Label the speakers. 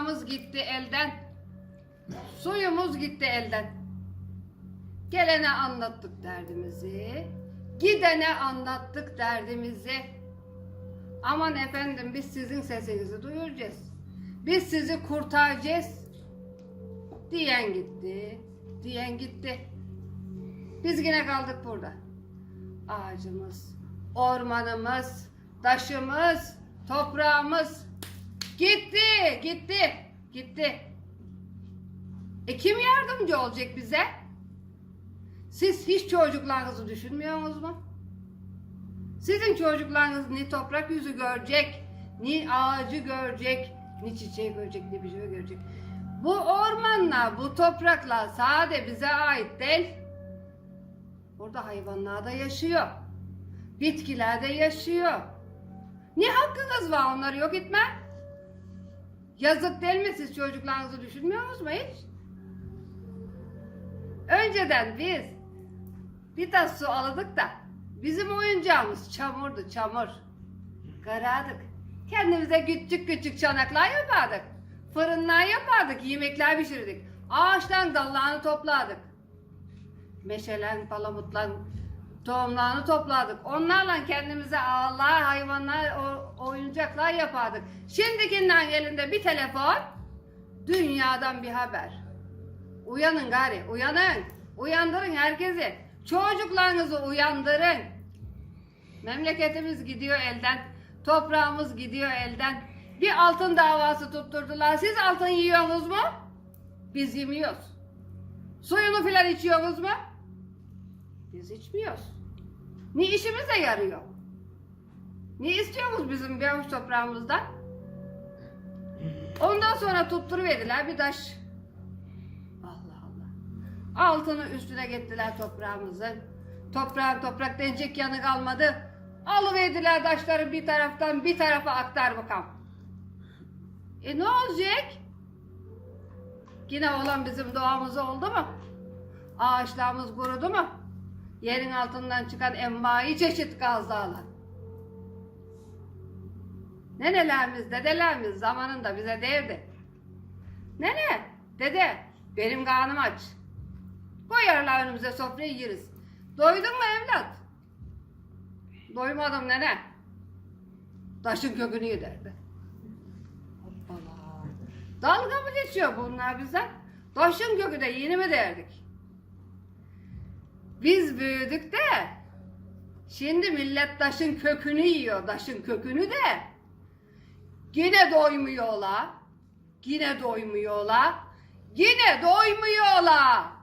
Speaker 1: Toprağımız gitti elden. Suyumuz gitti elden. Gelene anlattık derdimizi. Gidene anlattık derdimizi. Aman efendim biz sizin sesinizi duyuracağız. Biz sizi kurtaracağız. Diyen gitti. Diyen gitti. Biz yine kaldık burada. Ağacımız, ormanımız, taşımız, toprağımız gitti, gitti, gitti. E kim yardımcı olacak bize? Siz hiç çocuklarınızı düşünmüyor musunuz mu? Sizin çocuklarınız ni toprak yüzü görecek, ni ağacı görecek, ni çiçeği görecek, ni bir şey görecek. Bu ormanla, bu toprakla sade bize ait değil. Burada hayvanlar da yaşıyor. Bitkiler de yaşıyor. Niye hakkınız var onları yok etme? Yazık değil mi siz çocuklarınızı düşünmüyor musunuz hiç? Önceden biz bir tas su aladık da bizim oyuncağımız çamurdu çamur. Karadık. Kendimize küçük küçük çanaklar yapardık. Fırınlar yapardık, yemekler pişirdik. Ağaçtan dallarını topladık. Meşelen, palamutlan tohumlarını topladık. Onlarla kendimize ağlar, hayvanlar, oyuncaklar yapardık. Şimdikinden elinde bir telefon, dünyadan bir haber. Uyanın gari, uyanın. Uyandırın herkesi. Çocuklarınızı uyandırın. Memleketimiz gidiyor elden. Toprağımız gidiyor elden. Bir altın davası tutturdular. Siz altın yiyorsunuz mu? Biz yemiyoruz. Suyunu filan içiyorsunuz mu? Biz içmiyoruz. Ne işimize yarıyor? Ne istiyorsunuz bizim bir avuç toprağımızdan? Ondan sonra tutturuverdiler bir taş. Allah Allah. Altını üstüne gettiler toprağımızın. Toprağın toprak denecek yanı kalmadı. Alıverdiler taşları bir taraftan bir tarafa aktar bakalım. E ne olacak? Yine olan bizim doğamız oldu mu? Ağaçlarımız kurudu mu? Yerin altından çıkan envai çeşit gazlarla. Nenelerimiz, dedelerimiz zamanında bize derdi. Nene, dede, benim karnım aç. Koyarlar önümüze sofrayı yeriz. Doydun mu evlat? Doymadım nene. Taşın kökünü yederdi. Hoppala. Dalga mı geçiyor bunlar bizden? Taşın kökü de yeni mi derdik? Biz büyüdük de şimdi millet taşın kökünü yiyor, taşın kökünü de. Yine doymuyorlar. Yine doymuyorlar. Yine doymuyorlar.